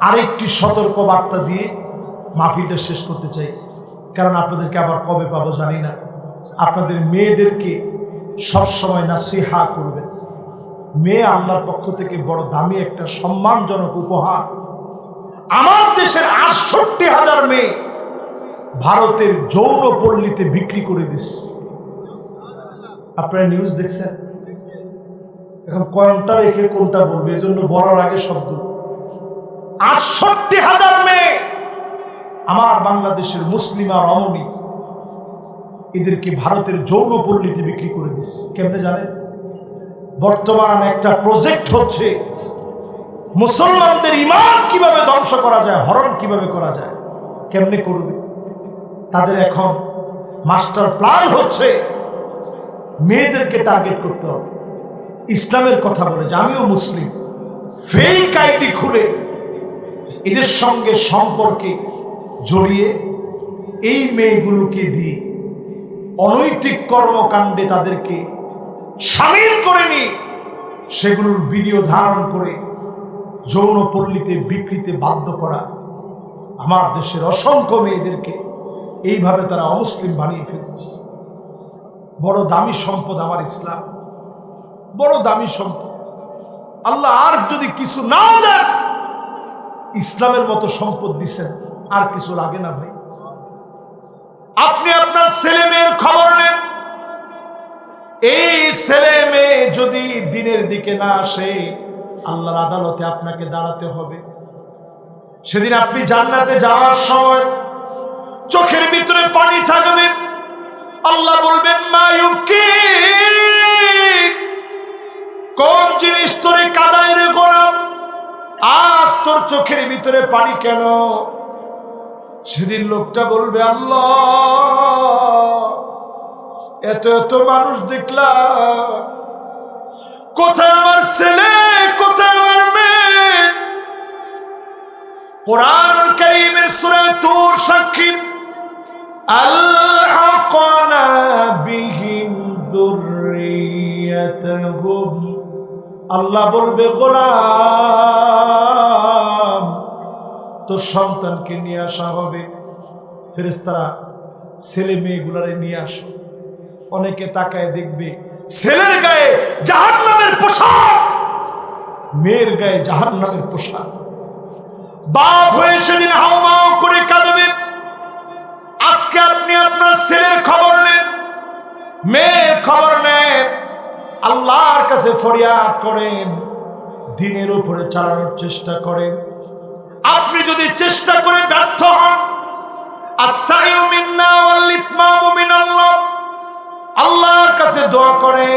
আরেকটি সতর্ক বার্তা দিয়ে মাহফিলটা শেষ করতে চাই। কারণ আপনাদেরকে আবার কবে পাবো জানি না। আপনাদের মেয়েদেরকে সবসময় না সেহা করবেন। মেয়ে আল্লাহর পক্ষ থেকে বড় দামি একটা সম্মানজনক উপহার। আমার দেশের আটষট্টি হাজার মেয়ে ভারতের যৌন পল্লীতে বিক্রি করে দিস। আপনারা নিউজ দেখছেন? এখন কোনটা রেখে কোনটা বলবে? এই জন্য বলার আগে শব্দ। আটষট্টি হাজার মেয়ে আমার বাংলাদেশের মুসলিম অমনি এদেরকে ভারতের যৌন পল্লীতে বিক্রি করে দিস কেমনে জানেন বর্তমান একটা প্রজেক্ট হচ্ছে মুসলমানদের ইমান কীভাবে ধ্বংস করা যায় হরণ কীভাবে করা যায়, কেমনে করবে? তাদের এখন মাস্টার প্ল্যান হচ্ছে মেয়েদেরকে টার্গেট করতে হবে। ইসলামের কথা বলে যে আমিও মুসলিম। ফেক আইডি খুলে এদের সঙ্গে সম্পর্কে জড়িয়ে এই মেয়েগুলোকে দিয়ে অনৈতিক কর্মকাণ্ডে তাদেরকে সামিল করে নিয়ে সেগুলোর ভিডিও ধারণ করে যৌনপল্লীতে বিকৃতে বাধ্য করা আমার দেশের অসংখ্য মেয়েদেরকে এইভাবে তারা অমুসলিম বানিয়ে ফেলছে। বড় দামি সম্পদ আমার ইসলাম। বড় দামি সম্পদ। আল্লাহ আর যদি কিছু না দেন, ইসলামের মতো সম্পদ দিছেন, আর কিছু লাগে না ভাই। আপনি আপনার ছেলে মেয়ের খবর নেন। এই ছেলে মেয়ে যদি দিনের দিকে না আসে, আল্লাহর আদালতে আপনাকে দাঁড়াতে হবে। সেদিন আপনি জান্নাতে যাওয়ার সময় চোখের ভিতরে পানি থাকবে। আল্লাহ বলবেন মায়ুবকে কোন জিনিস তোরে কাদায় রে গোলাম আজ তোর চোখের ভিতরে পানি কেন? সেদিন লোকটা বলবে, আল্লাহ, এত এত মানুষ দেখলাম। কোথায় আমার ছেলে? কোথায় আমার মেয়ে? কোরআন কারিমের সূরা তুর সাক্ষী আলহাকনা বিহিম যুররিয়াতাহুম আল্লাহ বলবে, গোলাম, তোর সন্তানকে নিয়ে আসা হবে। ফেরেস্তারা ছেলে মেয়েগুলারে নিয়ে আসো। অনেকে তাকায় দেখবে, ছেলের গায়ে জাহান নামের পোশাক, মেয়ের গায়ে জাহান নামের পোশাক। বাপ হয়ে সেদিন হাওমাও করে কাঁদবে। আজকে আপনি আপনার ছেলের খবর নেন, মেয়ের খবর নেন। আল্লাহর কাছে ফরিয়াদ করেন, দিনের উপরে চালানোর চেষ্টা করেন। আপনি যদি চেষ্টা করে ব্যর্থ হন আল্লাহর কাছে দোয়া করে,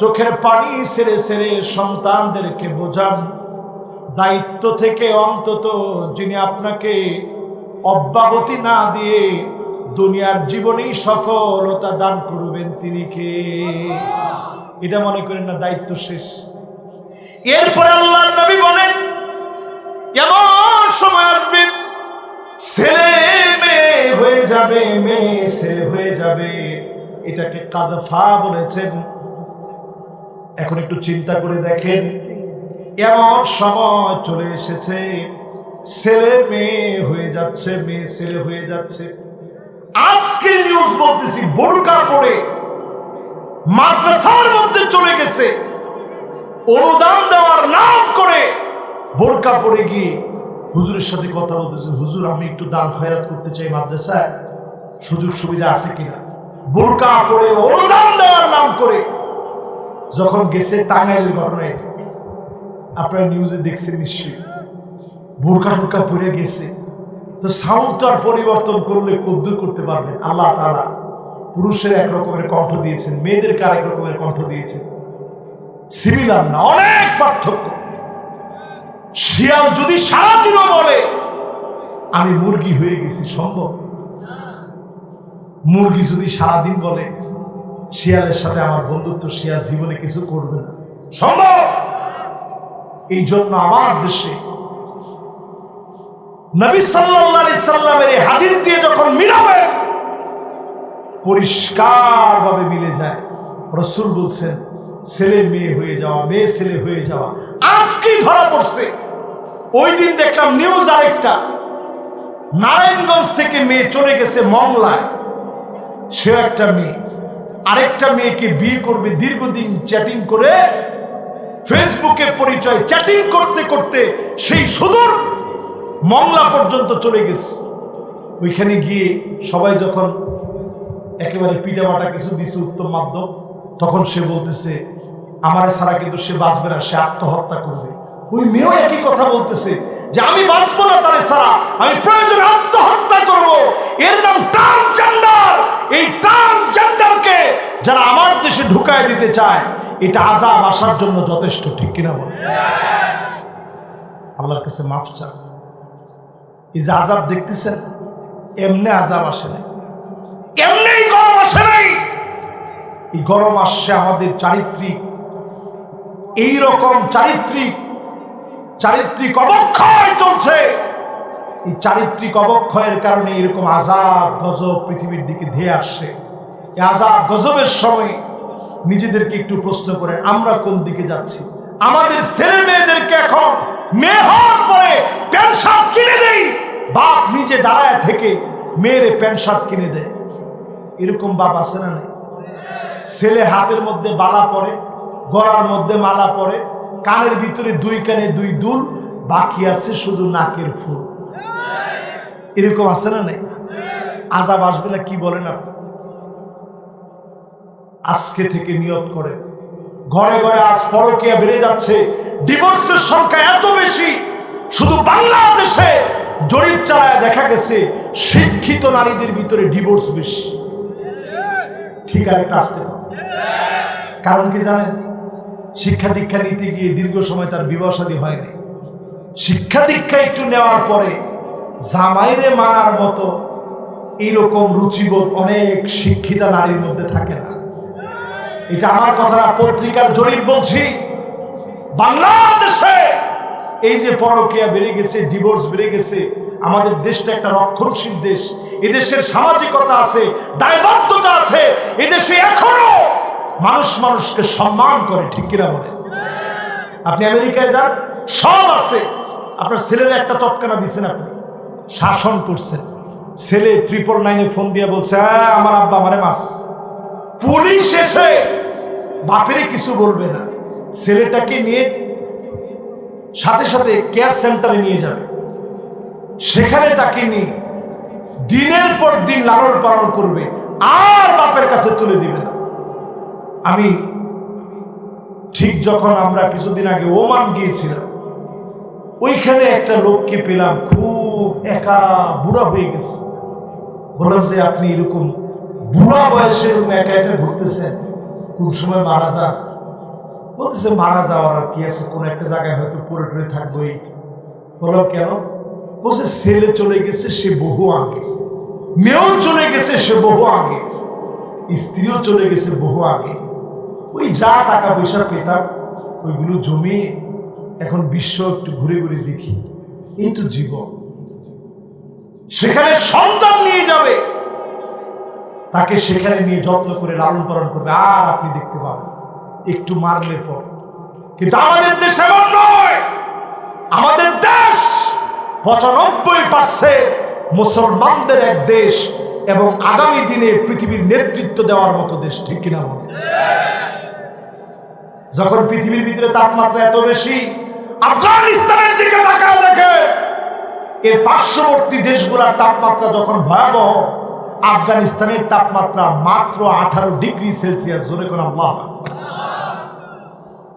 চোখের পানি সেরে সেরে সন্তানদেরকে বোঝান। দায়িত্ব থেকে অন্তত যিনি আপনাকে অব্যাহতি না দিয়ে দুনিয়ার জীবনেই সফলতা দান করবেন তিনি কে? এটা মনে করেন না, দায়িত্ব শেষ। এরপর আল্লাহ নবী বলেন, এমন সময় আসবে, ছেলে মেয়ে হয়ে যাবে, মেয়ে সে হয়ে যাবে। এটাকে কাদফা বলেছেন এখন একটু চিন্তা করে দেখেন, এমন সময় চলে এসেছে, ছেলে মেয়ে হয়ে যাচ্ছে, মেয়ে ছেলে হয়ে যাচ্ছে। আজকে নিউজ বলতেছি, বোরকা পড়ে মাদ্রাসার মধ্যে চলে গেছে। অনুদান দেওয়ার নাম করে বোরকা পড়ে গিয়ে হুজুরের সাথে কথা বলতেছে, হুজুর, আমি একটু দান খয়রাত করতে চাই মাদ্রাসায়। সুযোগ সুবিধা আছে কিনা? বোরকা করে অনুদান দেওয়ার নাম করে যখন গেছে টাঙ্গাইলের ঘটনা এটা আপনারা নিউজে দেখছেন নিশ্চয়ই, বোরকা টোরকা পরে গেছে। তো সাউন্ড তো আর পরিবর্তন করলে কদ্দুর করতে পারবেন, আল্লাহ তারা পুরুষের এক রকমের কণ্ঠ দিয়েছেন, মেয়েদেরকে আরেক রকমের কণ্ঠ দিয়েছেন। সিমিলার না, অনেক পার্থক্য। শিয়াল যদি সারাদিনও বলে, আমি মুরগি হয়ে গেছি, সম্ভব? মুরগি যদি সারাদিন বলে, শিয়ালের সাথে আমার বন্ধুত্ব শিয়াল জীবনে কিছু করবে না। সম্ভব? এই জন্য আমার দেশে নবী সাল্লাল্লাহু সাল্লামের হাদিস দিয়ে যখন মিলাবে পরিষ্কার ভাবে মিলে যায়। রসুল বলছেন, ছেলে মেয়ে হয়ে যাওয়া, মেয়ে ছেলে হয়ে যাওয়া আজকেই ধরা পড়ছে। ওই দিন দেখলাম নিউজ আরেকটা। নারায়ণগঞ্জ থেকে মেয়ে চলে গেছে মংলায়। সে একটা মেয়ে। আরেকটা মেয়েকে বিয়ে করবে দীর্ঘদিন চ্যাটিং করে। ফেসবুকে পরিচয় চ্যাটিং করতে করতে সেই সুদূর মংলা পর্যন্ত চলে গেছে। ওইখানে গিয়ে সবাই যখন একেবারে পিঠা মাটা কিছু দিছে উত্তম মাধ্যম। তখন সে বলতেছে, আমার ছাড়া কিন্তু সে বাঁচবে না, সে আত্মহত্যা করবে। ওই মেয়েও একই কথা বলতেছে, যে, আমি বাঁচবো না তাদের ছাড়া, আমি প্রয়োজনে আত্মহত্যা করব। এর নাম ট্রান্সজেন্ডার। এই ট্রান্সজেন্ডারকে যারা আমার দেশে ঢুকায় দিতে চায়, এটা আজাব আসার জন্য যথেষ্ট, ঠিক কিনা বলে? আল্লাহর কাছে মাফ চান। এই যে আজাব দেখতেছেন, এমনি আজাব আসে নাই। এমনি আসে নাই। এই গরম আসছে আমাদের চারিত্রিক। এই রকম চারিত্রিক চারিত্রিক অবক্ষয় চলছে। এই চারিত্রিক অবক্ষয়ের কারণে এরকম আজাব গজব পৃথিবীর দিকে ধেয়ে আসছে। এই আজাব গজবের সময় নিজেদেরকে একটু প্রশ্ন করেন, আমরা কোন দিকে যাচ্ছি? আমাদের ছেলে মেয়েদেরকে এখন মেয়ে হওয়ার পরে প্যান্ট শার্ট কিনে দেই। বাপ নিজে দাঁড়ায় থেকে মেয়েরে প্যান্ট শার্ট কিনে দেয়। এরকম বাপ আছে না নেই? ছেলে হাতের মধ্যে বালা পরে গলার মধ্যে মালা পরে কানের ভিতরে দুই কানে দুই দুল, বাকি আছে শুধু নাকের ফুল। এরকম আছে না নেই? আজাব আসবে না কি বলেন আপনি? আজকে থেকে নিয়ত করে। ঘরে ঘরে আজ পরকিয়া বেড়ে যাচ্ছে ডিভোর্সের সংখ্যা এত বেশি, শুধু বাংলাদেশে জরিপ চালায় দেখা গেছে, শিক্ষিত নারীদের ভিতরে ডিভোর্স বেশি। ঠিক আর একটা আসতে। কারণ কি জানেন? শিক্ষা দীক্ষা নিতে গিয়ে দীর্ঘ সময় তার বিবাহ শাদী হয়নি। শিক্ষা দীক্ষা একটু নেওয়ার পরে জামাইরে মানার মতো এইরকম রুচিবোধ অনেক শিক্ষিতা নারীর মধ্যে থাকে না। এটা আমার কথা না, পত্রিকার জরিপ বলছি। বাংলাদেশে এই যে পরক্রিয়া বেড়ে গেছে ডিভোর্স বেড়ে গেছে আমাদের দেশটা একটা রক্ষণশীল দেশ এদেশের সামাজিকতা আছে দায়বদ্ধতা আছে এদেশে এখনও মানুষ মানুষকে সম্মান করে ঠিক কিনা বলে? আপনি আমেরিকায় যান সব আছে। আপনার ছেলের একটা চটকানা দিচ্ছেন আপনি শাসন করছেন। ছেলে ট্রিপল নাইনে ফোন দিয়ে বলছে "হ্যাঁ, আমার আব্বা আমারে মাস পুলিশ এসে বাপেরে কিছু বলবে না। ছেলেটাকে নিয়ে সাথে সাথে কেয়ার সেন্টারে নিয়ে যাবে। সেখানে তাকে নিয়ে দিনের পর দিন লালন পালন করবে, আর বাপের কাছে তুলে দিবে না। আমি ঠিক যখন আমরা কিছুদিন আগে ওমান গিয়েছিলাম, ওইখানে একটা লোককে পেলাম, খুব একা বুড়া হয়ে গেছে। বললাম যে, আপনি এরকম বুড়া বয়সে একা একা ঘুরতেছেন? কোন সময় মারা যান? বলতেছে, মারা যাওয়ার কি আছে? কোন একটা জায়গায় হয়তো পড়ে টরে থাকব এই। বললাম, কেন? বলছে, ছেলে চলে গেছে, সে বহু আগে। মেয়েও চলে গেছে, সে বহু আগে। স্ত্রীও চলে গেছে, বহু আগে। ওই যা টাকা পয়সা পেতাম, ওইগুলো জমিয়ে এখন বিশ্ব একটু ঘুরে ঘুরে দেখি। এই তো জীবন। সেখানে সন্তান নিয়ে যাবে। তাকে সেখানে নিয়ে যত্ন করে, লালন পালন করবে। আর আপনি দেখতে পাবেন, একটু মারলে পর। কিন্তু আমাদের দেশ এমন নয়। আমাদের দেশ পঁচানব্বই পার্সেন্ট মুসলমানদের এক দেশ এবং আগামী দিনে পৃথিবীর নেতৃত্ব দেওয়ার মতো দেশ, ঠিক কিনা বলে? যখন পৃথিবীর ভিতরে তাপমাত্রা এত বেশি, আফগানিস্তানের দিকে তাকায় দেখে এর পার্শ্ববর্তী দেশগুলোর তাপমাত্রা যখন ভয়াবহ, আফগানিস্তানের তাপমাত্রা মাত্র আঠারো ডিগ্রি সেলসিয়াস, জোরে কোন আল্লাহ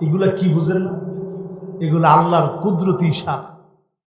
এগুলা কি বুঝেন? এগুলো আল্লাহর কুদরতি ইশারা।